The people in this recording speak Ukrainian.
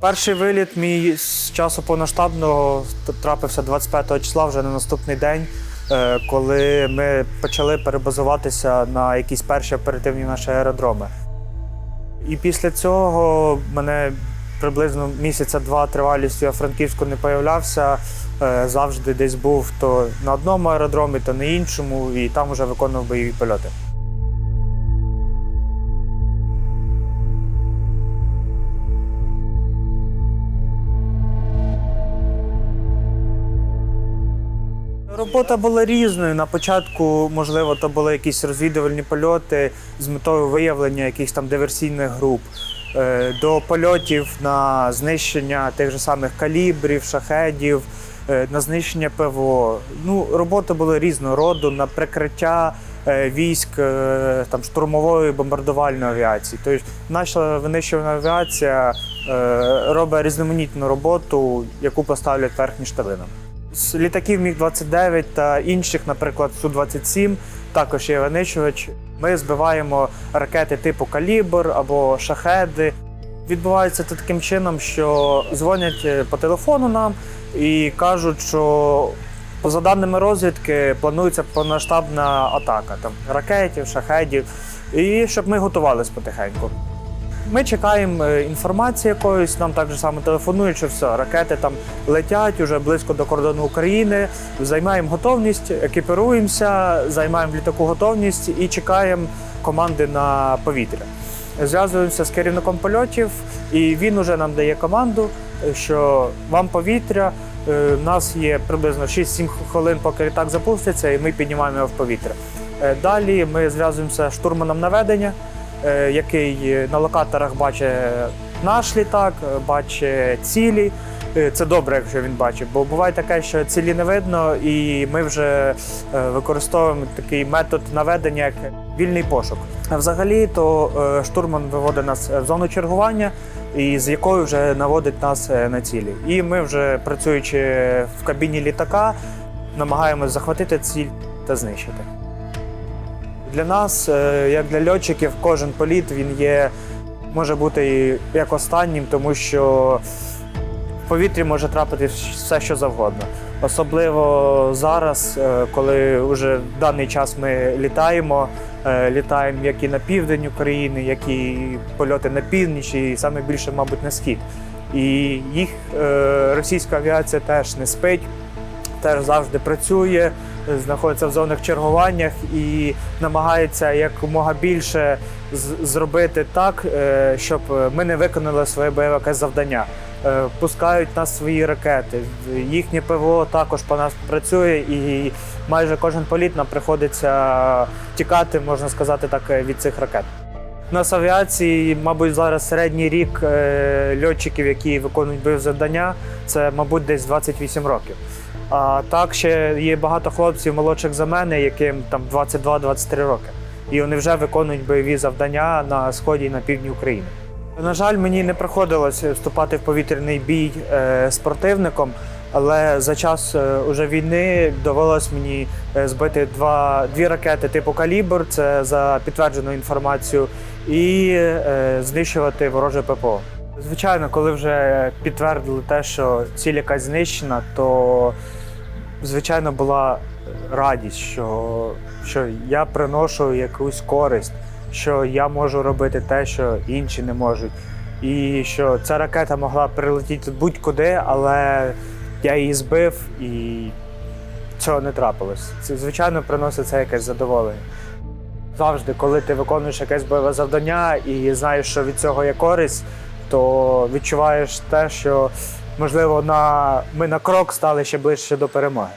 Перший виліт мій з часу повноштабного трапився 25 числа, вже на наступний день, е, коли ми почали перебазуватися на якісь перші оперативні наші аеродроми. І після цього мене приблизно місяця два тривалістю я Франківську не появлявся. Е, Завжди десь був то на одному аеродромі, то на іншому, і там вже виконував бойові польоти. Робота була різною. На початку, можливо, то були якісь розвідувальні польоти з метою виявлення якихось там диверсійних груп. Е, До польотів на знищення тих же самих калібрів, шахедів, е, на знищення ПВО. Ну, роботи були різного роду на прикриття е, військ там, штурмової бомбардувальної авіації. Тобто наша винищувальна авіація робить різноманітну роботу, яку поставлять верхні штаби. З літаків Міг-29 та інших, наприклад, Су-27, також є винищувач. Ми збиваємо ракети типу Калібр або шахеди. Відбувається це таким чином, що дзвонять е, по телефону нам і кажуть, що за даними розвідки планується повноштабна атака там ракетів, шахедів, і щоб ми готувалися потихеньку. Ми чекаємо е, інформації якоїсь, нам так само телефонують, що все, ракети там летять уже близько до кордону України. Займаємо готовність, екіпіруємося, займаємо літаку готовність і чекаємо команди на повітря. Зв'язуємося з керівником польотів, і він уже нам дає команду, е, що вам повітря. е, У нас є приблизно 6-7 хвилин, поки літак запуститься, і ми піднімаємо його в повітря. Е, Далі ми зв'язуємося з штурманом наведення, е, який на локаторах бачить наш літак, е, бачить цілі. Е, Це добре, якщо він бачить, бо буває таке, що цілі не видно, і ми вже е, використовуємо такий метод наведення, як вільний пошук. Взагалі, то е, штурман виводить нас в зону чергування, і з якою вже наводить нас е, на цілі. І ми вже працюючи в кабіні літака, намагаємось захватити ціль та знищити. Для нас, е, як для льотчиків, кожен політ він є, може бути як останнім, тому що в повітрі може трапитись все, що завгодно. Особливо зараз, е, коли вже в даний час ми літаємо, е, літаємо як і на південь України, як і польоти на північ, і саме більше, мабуть, на схід. І їх російська авіація теж не спить, теж завжди працює, знаходиться в зонах чергуваннях і намагається якомога більше зробити так, е, щоб ми не виконали своє бойове завдання. Е, Пускають нас свої ракети. Їхнє ПВО також по нас працює, і майже кожен політ нам приходиться тікати, можна сказати так, е, від цих ракет. У нас авіації, мабуть, зараз середній рік льотчиків, які виконують бойові завдання, це, мабуть, десь 28 років. А так ще є багато хлопців молодших за мене, яким там 22-23 роки. І вони вже виконують бойові завдання на сході і на півдні України. На жаль, мені не приходилось вступати в повітряний бій е, з противником, але за час е, уже війни довелось мені е, збити два, дві ракети типу Калібр, це за підтверджену інформацію, і е, знищувати вороже ППО. Звичайно, коли вже підтвердили те, що ціль якась знищена, то звичайно була радість, що, що я приношу якусь користь, що я можу робити те, що інші не можуть. І що ця ракета могла прилетіти будь-куди, але я її збив і цього не трапилось. Це, звичайно, приносить це якесь задоволення. Завжди, коли ти виконуєш якесь бойове завдання і знаєш, що від цього є користь, то відчуваєш те, що можливо на ми на крок стали ще ближче до перемоги.